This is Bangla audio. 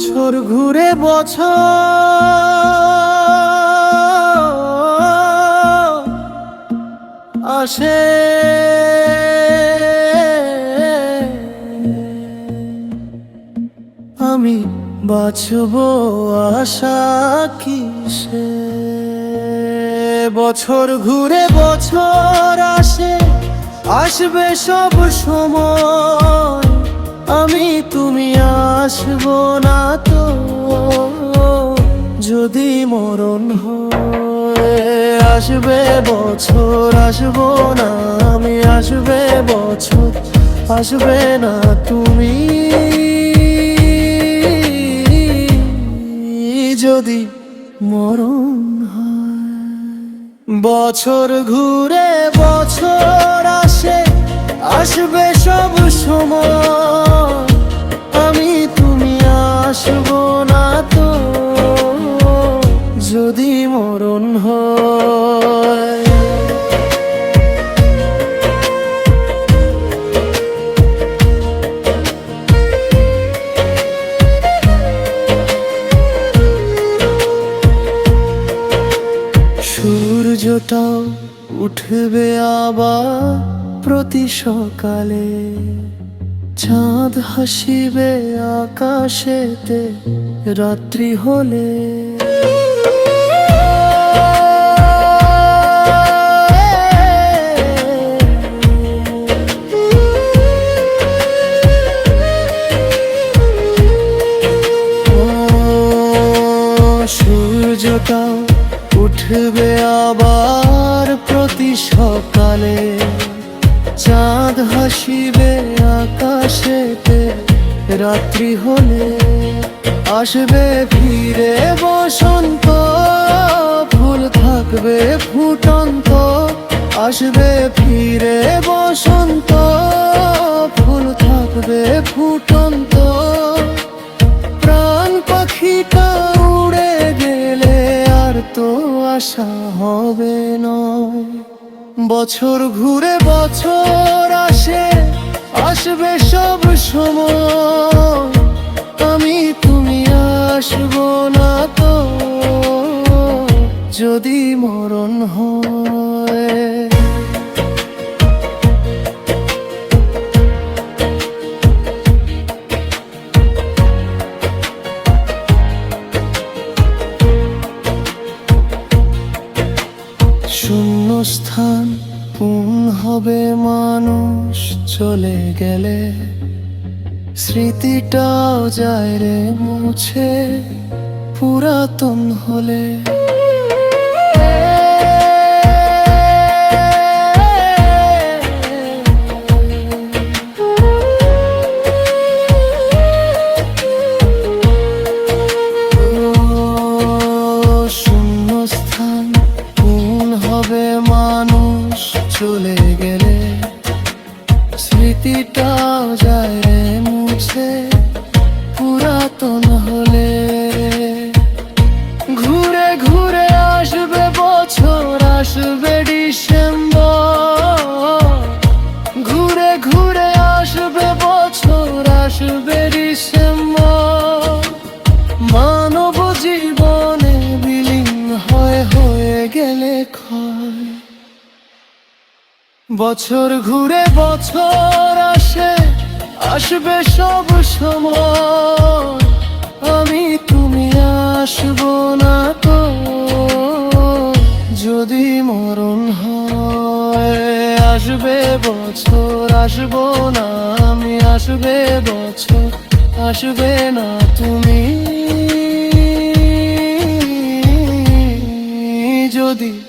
বছর ঘুরে বছর আসে। আমি বাঁচব আশা কিসে? বছর ঘুরে বছর আসে, আসবে সব সময়। আমি, তুমি আসব না তো, যদি মরণ হয় আসবে বছর, আসব না আমি, আসবে বছর, আসবে না তুমি। যদি মরণ বছর ঘুরে বছর আসে, আসবে সব সময়। যদি মরণ হয়। সূর্যটাও উঠবে আবার প্রতি সকালে। চাঁদ হাসিবে আকাশেতে রাত্রি হলে। সূর্যটাও উঠবে আবার প্রতি সকালে। চাঁদ হাসিবে আকাশেতে রাত্রি হলে আসবে ফিরে বসন্ত। থাকবে ফুটন্ত, আসবে ফিরে বসন্ত, ফুল থাকবে ফুটন্ত। প্রাণ পাখিটা উড়ে গেলে আর তো আশা হবে নয়। বছর ঘুরে বছর আসে, আসবে সব সময়। যদি মরণ হয়। শূন্যস্থান পূর্ণ হবে মানুষ চলে গেলে, স্মৃতিটাও যায় রে মুছে পুরাতন হলে। যায় রে মুছে বছর ঘুরে বছর আসে, আসবে সব সময়। আমি তুমি আসব না তো, যদি মরণ হয়। আসবে বছর, আসব না আমি, আসবে বছর, আসবে না তুমি। যদি